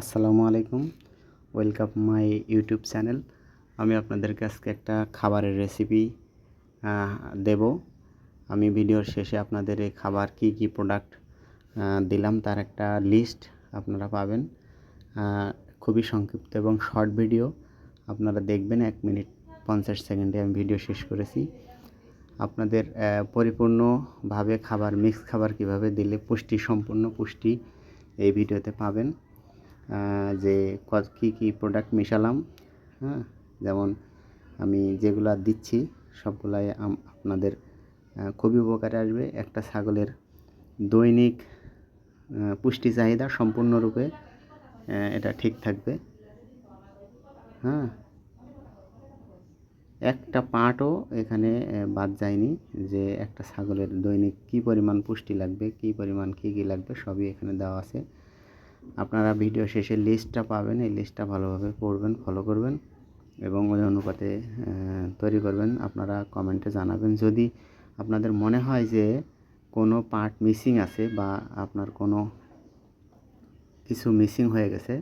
আসসালামু আলাইকুম। Welcome my YouTube channel আমি আপনাদেরকে আজকে একটা খাবারের রেসিপি দেব। আমি ভিডিওর শেষে আপনাদের এই খাবার কি কি প্রোডাক্ট দিলাম তার একটা লিস্ট আপনারা পাবেন। খুবই সংক্ষিপ্ত এবং শর্ট ভিডিও আপনারা দেখবেন এক মিনিট পঞ্চাশ সেকেন্ডে আমি ভিডিও শেষ করেছি। আপনাদের পরিপূর্ণভাবে খাবার মিক্স খাবার কীভাবে দিলে পুষ্টি, সম্পূর্ণ পুষ্টি এই ভিডিওতে পাবেন। যে ক- কী প্রোডাক্ট মেশালাম হ্যাঁ? যেমন আমি যেগুলা দিচ্ছি, সবগুলাই আপনাদের খুবই উপকারে আসবে। একটা ছাগলের দৈনিক পুষ্টি চাহিদা সম্পূর্ণরূপে এটা ঠিক থাকবে। হ্যাঁ? একটা পাটও এখানে বাদ যায়নি যে একটা ছাগলের দৈনিক কী পরিমাণ পুষ্টি লাগবে, কী পরিমাণ কী কী লাগবে, সবই এখানে দেওয়া আছে। আপনারা ভিডিও শেষে লিস্টটা পাবেন। এই লিস্টটা ভালোভাবে পড়বেন ফলো করবেন এবং ওই অনুপাতে তৈরি করবেন। আপনারা কমেন্টে জানাবেন। যদি আপনাদের মনে হয় যে কোনো পার্ট মিসিং আছে বা আপনার কোনো কিছু মিসিং হয়ে গেছে